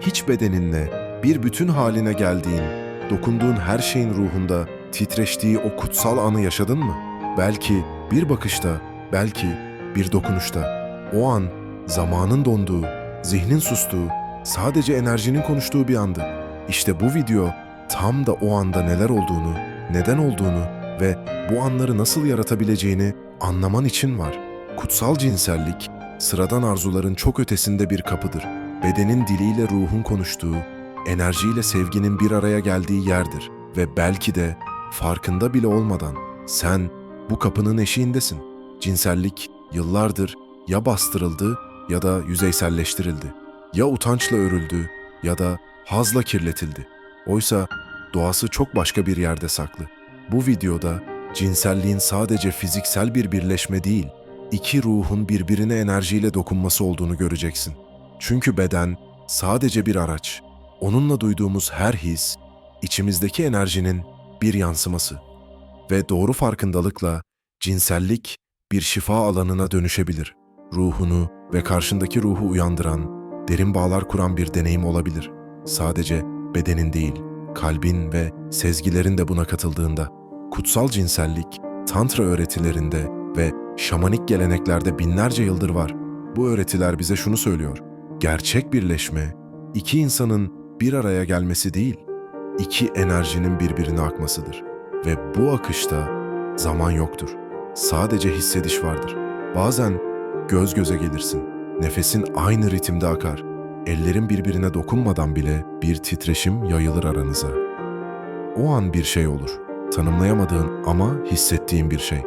hiç bedeninle bir bütün haline geldiğin, dokunduğun her şeyin ruhunda titreştiği o kutsal anı yaşadın mı? Belki bir bakışta, belki bir dokunuşta. O an zamanın donduğu, zihnin sustuğu, sadece enerjinin konuştuğu bir andı. İşte bu video tam da o anda neler olduğunu, neden olduğunu ve bu anları nasıl yaratabileceğini anlaman için var. Kutsal cinsellik, sıradan arzuların çok ötesinde bir kapıdır. Bedenin diliyle ruhun konuştuğu, enerjiyle sevginin bir araya geldiği yerdir. Ve belki de farkında bile olmadan sen bu kapının eşiğindesin. Cinsellik yıllardır ya bastırıldı ya da yüzeyselleştirildi. Ya utançla örüldü ya da hazla kirletildi. Oysa doğası çok başka bir yerde saklı. Bu videoda cinselliğin sadece fiziksel bir birleşme değil, iki ruhun birbirine enerjiyle dokunması olduğunu göreceksin. Çünkü beden sadece bir araç. Onunla duyduğumuz her his, içimizdeki enerjinin bir yansıması. Ve doğru farkındalıkla cinsellik bir şifa alanına dönüşebilir. Ruhunu ve karşındaki ruhu uyandıran, derin bağlar kuran bir deneyim olabilir. Sadece bedenin değil, kalbin ve sezgilerin de buna katıldığında. Kutsal cinsellik, tantra öğretilerinde ve şamanik geleneklerde binlerce yıldır var. Bu öğretiler bize şunu söylüyor. Gerçek birleşme, iki insanın bir araya gelmesi değil, iki enerjinin birbirine akmasıdır. Ve bu akışta zaman yoktur. Sadece hissediş vardır. Bazen göz göze gelirsin. Nefesin aynı ritimde akar. Ellerin birbirine dokunmadan bile bir titreşim yayılır aranıza. O an bir şey olur. Tanımlayamadığın ama hissettiğin bir şey.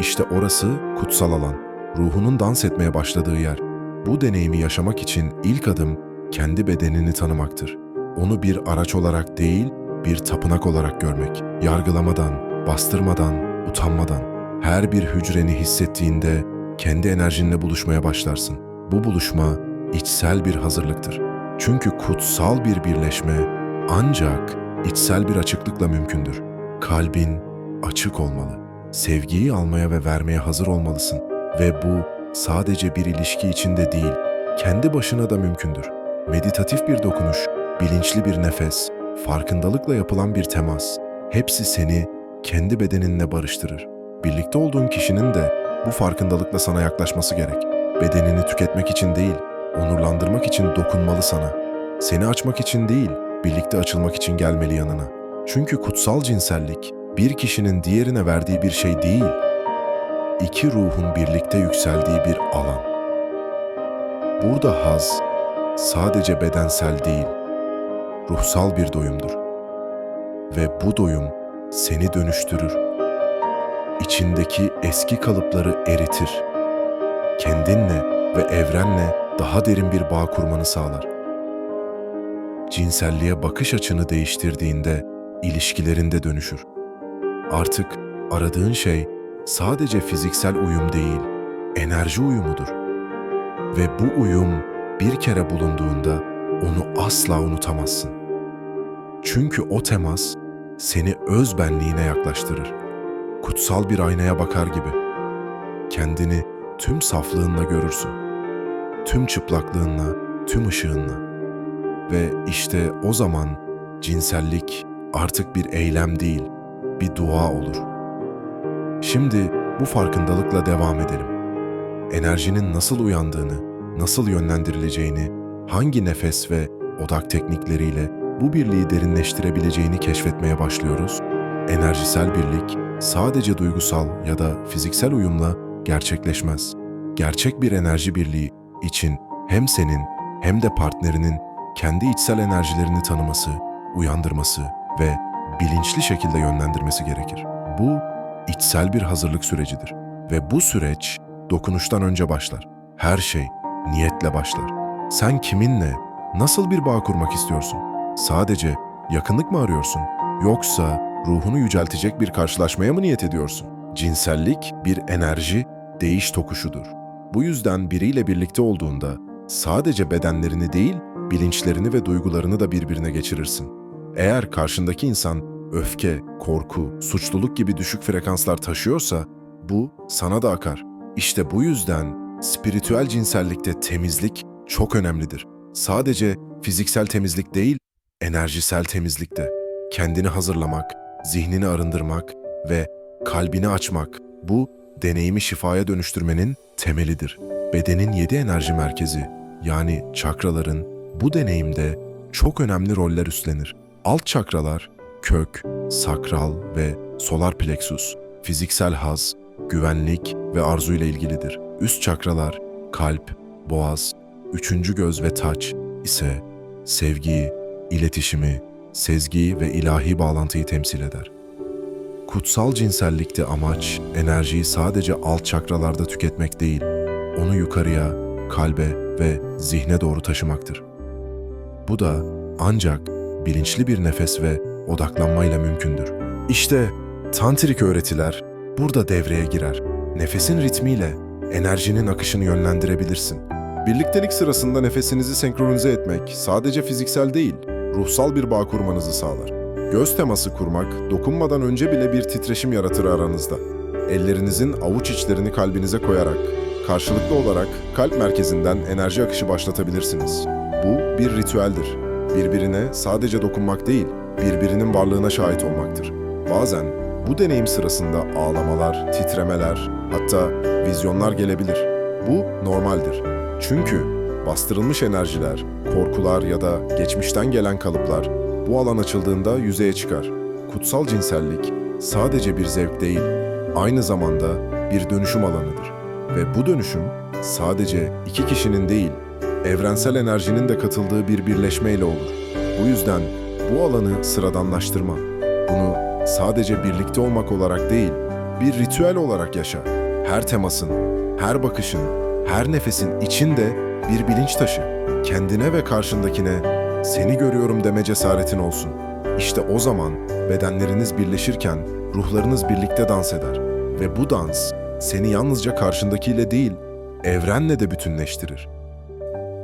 İşte orası kutsal alan. Ruhunun dans etmeye başladığı yer. Bu deneyimi yaşamak için ilk adım kendi bedenini tanımaktır. Onu bir araç olarak değil, bir tapınak olarak görmek. Yargılamadan, bastırmadan, utanmadan. Her bir hücreni hissettiğinde kendi enerjinle buluşmaya başlarsın. Bu buluşma içsel bir hazırlıktır. Çünkü kutsal bir birleşme ancak içsel bir açıklıkla mümkündür. Kalbin açık olmalı. Sevgiyi almaya ve vermeye hazır olmalısın. Ve bu sadece bir ilişki içinde değil, kendi başına da mümkündür. Meditatif bir dokunuş, bilinçli bir nefes, farkındalıkla yapılan bir temas, hepsi seni kendi bedeninle barıştırır. Birlikte olduğun kişinin de bu farkındalıkla sana yaklaşması gerek. Bedenini tüketmek için değil, onurlandırmak için dokunmalı sana. Seni açmak için değil, birlikte açılmak için gelmeli yanına. Çünkü kutsal cinsellik bir kişinin diğerine verdiği bir şey değil, iki ruhun birlikte yükseldiği bir alan. Burada haz sadece bedensel değil, ruhsal bir doyumdur. Ve bu doyum seni dönüştürür. İçindeki eski kalıpları eritir. Kendinle ve evrenle daha derin bir bağ kurmanı sağlar. Cinselliğe bakış açını değiştirdiğinde ilişkilerinde dönüşür. Artık aradığın şey sadece fiziksel uyum değil, enerji uyumudur. Ve bu uyum bir kere bulunduğunda onu asla unutamazsın. Çünkü o temas seni öz benliğine yaklaştırır. Kutsal bir aynaya bakar gibi. Kendini tüm saflığınla görürsün. Tüm çıplaklığınla, tüm ışığınla. Ve işte o zaman cinsellik artık bir eylem değil, bir dua olur. Şimdi bu farkındalıkla devam edelim. Enerjinin nasıl uyandığını, nasıl yönlendirileceğini, hangi nefes ve odak teknikleriyle bu birliği derinleştirebileceğini keşfetmeye başlıyoruz. Enerjisel birlik sadece duygusal ya da fiziksel uyumla gerçekleşmez. Gerçek bir enerji birliği için hem senin hem de partnerinin kendi içsel enerjilerini tanıması, uyandırması ve bilinçli şekilde yönlendirmesi gerekir. Bu içsel bir hazırlık sürecidir ve bu süreç dokunuştan önce başlar. Her şey niyetle başlar. Sen kiminle, nasıl bir bağ kurmak istiyorsun? Sadece yakınlık mı arıyorsun? Yoksa ruhunu yüceltecek bir karşılaşmaya mı niyet ediyorsun? Cinsellik bir enerji, değiş tokuşudur. Bu yüzden biriyle birlikte olduğunda sadece bedenlerini değil, bilinçlerini ve duygularını da birbirine geçirirsin. Eğer karşındaki insan öfke, korku, suçluluk gibi düşük frekanslar taşıyorsa bu sana da akar. İşte bu yüzden spiritüel cinsellikte temizlik çok önemlidir. sadece fiziksel temizlik değil, enerjisel temizlikte. Kendini hazırlamak, zihnini arındırmak ve kalbini açmak bu deneyimi şifaya dönüştürmenin temelidir. Bedenin yedi enerji merkezi yani çakraların bu deneyimde çok önemli roller üstlenir. Alt çakralar kök, sakral ve solar plexus fiziksel haz, güvenlik ve arzu ile ilgilidir. Üst çakralar kalp, boğaz, üçüncü göz ve taç ise sevgiyi, iletişimi, sezgiyi ve ilahi bağlantıyı temsil eder. Kutsal cinsellikte amaç enerjiyi sadece alt çakralarda tüketmek değil, onu yukarıya, kalbe ve zihne doğru taşımaktır. Bu da ancak bilinçli bir nefes ve odaklanmayla mümkündür. İşte tantrik öğretiler burada devreye girer. Nefesin ritmiyle enerjinin akışını yönlendirebilirsin. Birliktelik sırasında nefesinizi senkronize etmek sadece fiziksel değil, ruhsal bir bağ kurmanızı sağlar. Göz teması kurmak, dokunmadan önce bile bir titreşim yaratır aranızda. Ellerinizin avuç içlerini kalbinize koyarak, karşılıklı olarak kalp merkezinden enerji akışı başlatabilirsiniz. Bu bir ritüeldir. Birbirine sadece dokunmak değil, birbirinin varlığına şahit olmaktır. Bazen bu deneyim sırasında ağlamalar, titremeler, hatta vizyonlar gelebilir. Bu normaldir. Çünkü bastırılmış enerjiler, korkular ya da geçmişten gelen kalıplar bu alan açıldığında yüzeye çıkar. Kutsal cinsellik sadece bir zevk değil, aynı zamanda bir dönüşüm alanıdır. Ve bu dönüşüm sadece iki kişinin değil, evrensel enerjinin de katıldığı bir birleşmeyle olur. Bu yüzden bu alanı sıradanlaştırma. Bunu sadece birlikte olmak olarak değil, bir ritüel olarak yaşa. Her temasın, her bakışın, her nefesin içinde bir bilinç taşı. Kendine ve karşındakine seni görüyorum deme cesaretin olsun. İşte o zaman bedenleriniz birleşirken ruhlarınız birlikte dans eder. Ve bu dans seni yalnızca karşındakiyle değil, evrenle de bütünleştirir.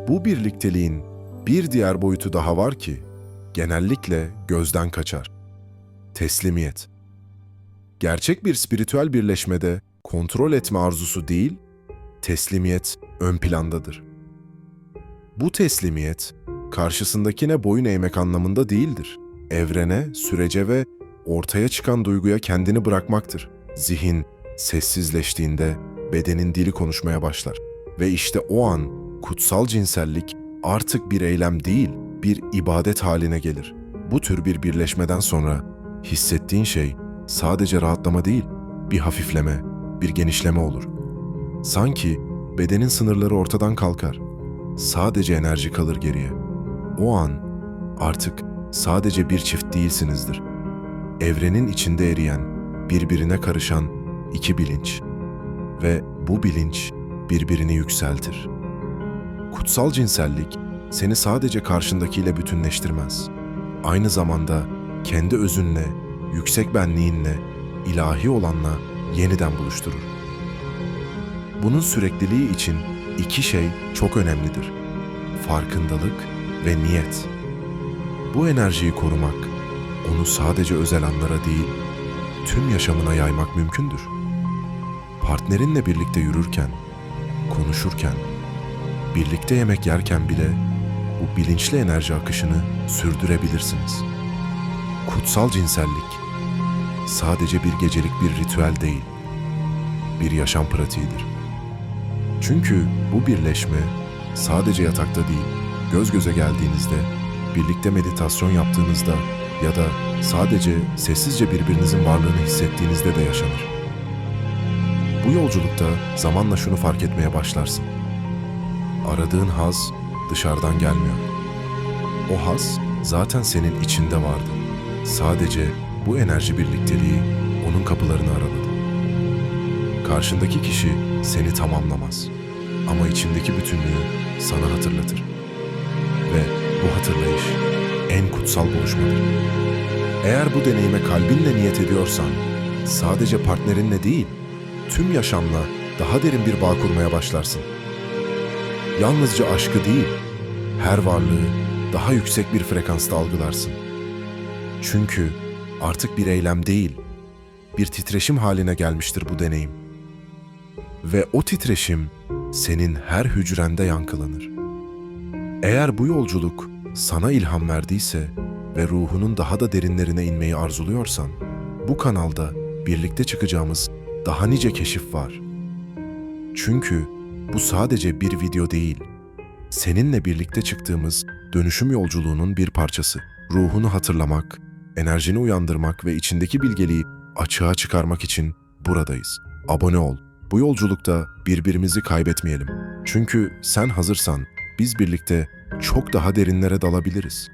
Bu birlikteliğin bir diğer boyutu daha var ki genellikle gözden kaçar. Teslimiyet. Gerçek bir spiritüel birleşmede kontrol etme arzusu değil, teslimiyet ön plandadır. Bu teslimiyet karşısındakine boyun eğmek anlamında değildir. Evrene, sürece ve ortaya çıkan duyguya kendini bırakmaktır. Zihin sessizleştiğinde bedenin dili konuşmaya başlar ve işte o an kutsal cinsellik artık bir eylem değil, bir ibadet haline gelir. Bu tür bir birleşmeden sonra hissettiğin şey sadece rahatlama değil, bir hafifleme, bir genişleme olur. Sanki bedenin sınırları ortadan kalkar. Sadece enerji kalır geriye. O an artık sadece bir çift değilsinizdir. Evrenin içinde eriyen, birbirine karışan iki bilinç ve bu bilinç birbirini yükseltir. Kutsal cinsellik seni sadece karşındakiyle bütünleştirmez. Aynı zamanda kendi özünle, yüksek benliğinle, ilahi olanla yeniden buluşturur. Bunun sürekliliği için iki şey çok önemlidir. Farkındalık ve niyet. Bu enerjiyi korumak, onu sadece özel anlara değil, tüm yaşamına yaymak mümkündür. Partnerinle birlikte yürürken, konuşurken, birlikte yemek yerken bile bu bilinçli enerji akışını sürdürebilirsiniz. Kutsal cinsellik sadece bir gecelik bir ritüel değil, bir yaşam pratiğidir. Çünkü bu birleşme sadece yatakta değil, göz göze geldiğinizde, birlikte meditasyon yaptığınızda ya da sadece sessizce birbirinizin varlığını hissettiğinizde de yaşanır. Bu yolculukta zamanla şunu fark etmeye başlarsın. Aradığın haz dışarıdan gelmiyor. O haz zaten senin içinde vardı. Sadece bu enerji birlikteliği onun kapılarını araladı. Karşındaki kişi seni tamamlamaz ama içindeki bütünlüğü sana hatırlatır. Ve bu hatırlayış en kutsal buluşmadır. Eğer bu deneyime kalbinle niyet ediyorsan, sadece partnerinle değil, tüm yaşamla daha derin bir bağ kurmaya başlarsın. Yalnızca aşkı değil, her varlığı daha yüksek bir frekansta algılarsın. Çünkü artık bir eylem değil, bir titreşim haline gelmiştir bu deneyim. Ve o titreşim senin her hücrende yankılanır. Eğer bu yolculuk sana ilham verdiyse ve ruhunun daha da derinlerine inmeyi arzuluyorsan, bu kanalda birlikte çıkacağımız daha nice keşif var. Çünkü bu sadece bir video değil, seninle birlikte çıktığımız dönüşüm yolculuğunun bir parçası. Ruhunu hatırlamak, enerjini uyandırmak ve içindeki bilgeliği açığa çıkarmak için buradayız. Abone ol. Bu yolculukta birbirimizi kaybetmeyelim. Çünkü sen hazırsan biz birlikte çok daha derinlere dalabiliriz.